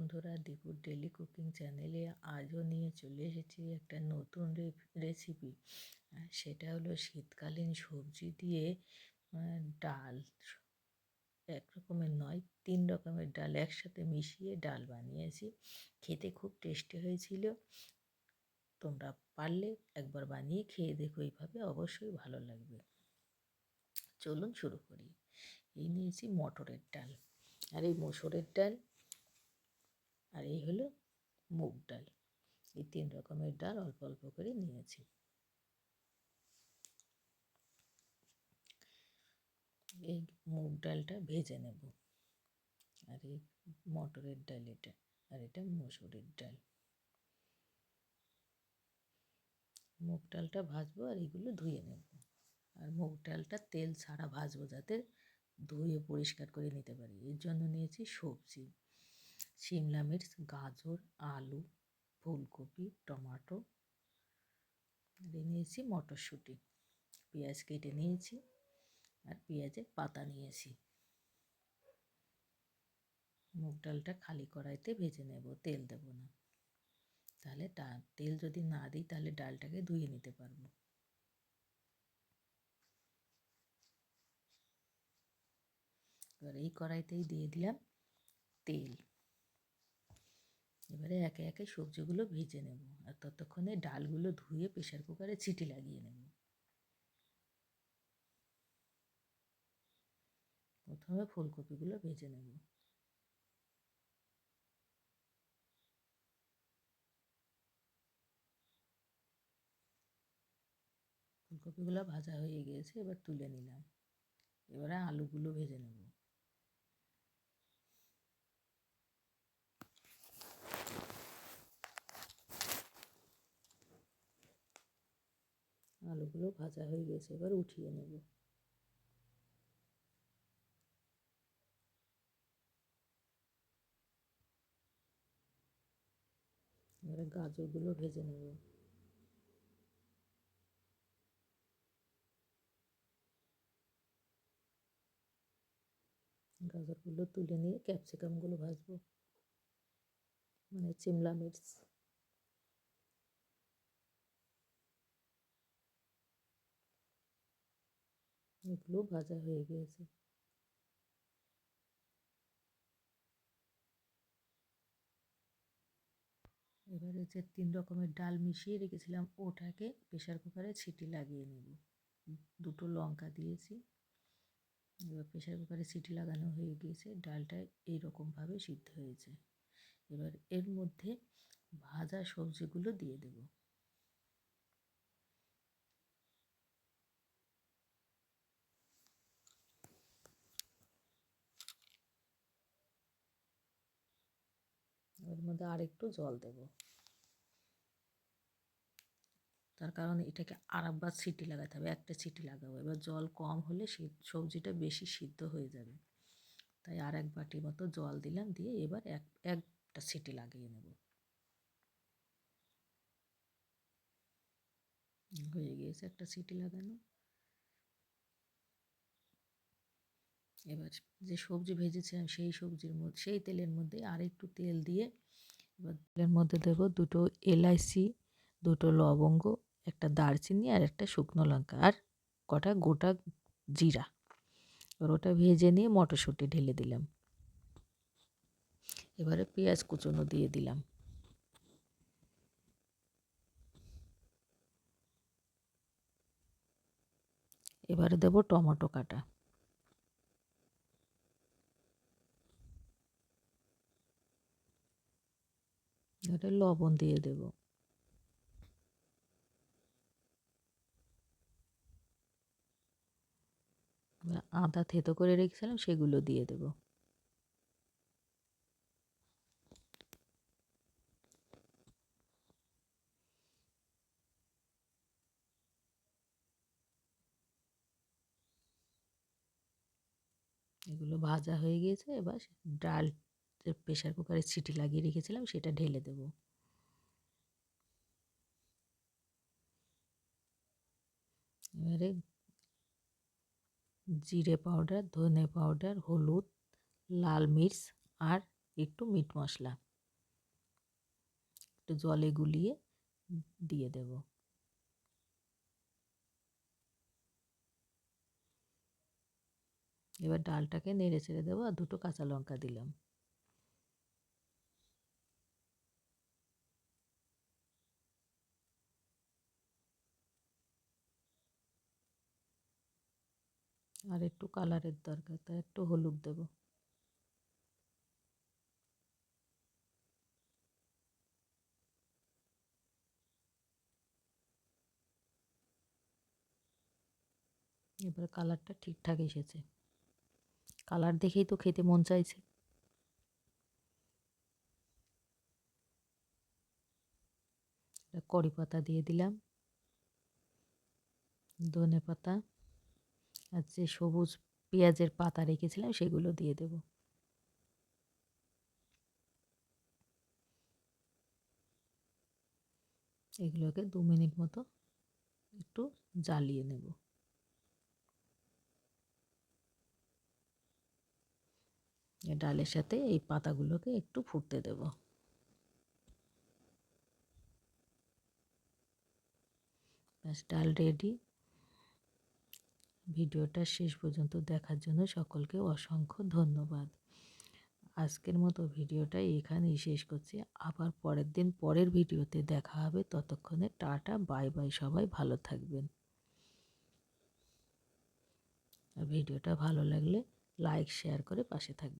বন্ধুরা, দীপুর daily cooking চ্যানেলে আজও নিয়ে চলে এসেছি একটা নতুন রেসিপি সেটা হলো শীতকালীন সবজি দিয়ে ডাল। এক রকমের নয়, তিন রকমের ডাল একসাথে মিশিয়ে ডাল বানিয়েছি। খেতে খুব টেস্টি হয়েছিল। তোমরা পারলে একবার বানিয়ে খেয়ে দেখো, এইভাবে অবশ্যই ভালো লাগবে। চলুন শুরু করি। এই নিয়েছি মটরের ডাল। আর এই মসুরের ডাল আর এই হলো মুগ ডাল। এই তিন রকমের ডাল অল্প অল্প করে নিয়েছি। এই মুগ ডালটা ভেজে নেব। আর এই মটরের ডাল এটা, আর এটা মসুরের ডাল। মুগ ডালটা ভাজবো আর এগুলো ধুয়ে নেব। আর মুগ ডালটা তেল ছাড়া ভাজবো যাতে ধুয়ে পরিষ্কার করে নিতে পারি। এর জন্য নিয়েছি সবজি। শিমলা মির্চ, গাজর, আলু, ফুলকপি, টমাটো। নিয়েছি মটরশুঁটি। পেঁয়াজ কেটে নিয়েছি আর পেঁয়াজের পাতা নিয়েছি। মুগ ডালটা খালি কড়াইতে ভেজে নেব, তেল দেব না। তাহলে তেল যদি না দিই তাহলে ডালটাকে ধুয়ে নিতে পারব। এবার এই কড়াইতেই দিয়ে দিলাম তেল। এবারে একে একে সবজিগুলো ভেজে নেব আর ততক্ষণে ডালগুলো ধুয়ে প্রেশার কুকারে চিটি লাগিয়ে নেব। প্রথমে ফুলকপিগুলো ভেজে নেব। ফুলকপিগুলো ভাজা হয়ে গিয়েছে, এবার তুলে নিলাম। এবারে আলুগুলো ভেজে নেব। আলুগুলো ভাজা হয়ে গেছে, এবার উঠিয়ে নেব। এবারে গাজরগুলো ভেজে নেব। গাজরগুলো তুলে নিয়ে ক্যাপসিকামগুলো ভাজবো। মানে চিমলা মির্চ। এগুলো ভাজা হয়ে গিয়েছে। এবারে যে তিন রকমের ডাল মিশিয়ে রেখেছিলাম। ওটাকে প্রেশার কুকারে সিটি লাগিয়ে নেব। দুটো লঙ্কা দিয়েছি। এবার প্রেশার কুকারে সিটি লাগানো হয়ে গিয়েছে। ডালটা এইরকমভাবে সিদ্ধ হয়েছে। এবার এর মধ্যে ভাজা সবজিগুলো দিয়ে দেব। এর মধ্যে আরেকটু জল দেব। তার কারণ এটাকে আরেকবার সিটি লাগাতে হবে, একটা সিটি লাগাবো। এবার জল কম হলে সবজিটা বেশি সিদ্ধ হয়ে যাবে। তাই আর এক বাটি মতো জল দিলাম, দিয়ে এবার এক এক একটা সিটি লাগিয়ে নেব। হয়ে গিয়েছে একটা সিটি লাগানো। এবার যে সবজি ভেজেছিলাম সেই সবজির মধ্যে, সেই তেলের মধ্যে আর একটু তেল দিয়ে এবার তেলের মধ্যে দেবো দুটো এলাইচি, দুটো লবঙ্গ, একটা দারচিনি আর একটা শুকনো লঙ্কা আর কটা গোটা জিরা। এবার ওটা ভেজে নিয়ে মটরশুঁটি ঢেলে দিলাম। এবারে পেঁয়াজ কুচনো দিয়ে দিলাম। এবারে দেব টমেটো কাটা। এবারে লবণ দিয়ে দেব। আদা থেতো করে রেখেছিলাম, সেগুলো দিয়ে দেব। এগুলো ভাজা হয়ে গিয়েছে। এবার ডাল প্রেশার কুকারে সিটি লাগিয়ে রেখেছিলাম, সেটা ঢেলে দেব। এবারে জিরে পাউডার, ধনে পাউডার, হলুদ, লাল মির্চ আর একটু মিট মশলা। একটু জলে গুলিয়ে দিয়ে দেব। এবার ডালটাকে নেড়ে ছেড়ে দেবো আর দুটো কাঁচা লঙ্কা দিলাম। আর একটু কালারের দরকার, তাই একটু হলুদ দেব। এবার কালারটা ঠিকঠাক এসেছে। কালার দেখেই তো খেতে মন চাইছে। কড়ি পাতা দিয়ে দিলাম, ধনে পাতা, আর যে সবুজ পেঁয়াজের পাতা রেখেছিলাম সেগুলো দিয়ে দেব। এগুলোকে দু মিনিট মতো একটু জ্বালিয়ে নেব। ডালের সাথে এই পাতাগুলোকে একটু ফুটতে দেব। ব্যাস, ডাল রেডি ভিডিওটা শেষ পর্যন্ত দেখার জন্য সকলকে অসংখ্য ধন্যবাদ। আজকের মতো ভিডিওটা এখানেই শেষ করছি। আবার পরের দিন পরের ভিডিওতে দেখা হবে। ততক্ষণে টাটা, বাই বাই, সবাই ভালো থাকবেন। আর ভিডিওটা ভালো লাগলে লাইক, শেয়ার করে পাশে থাকবেন।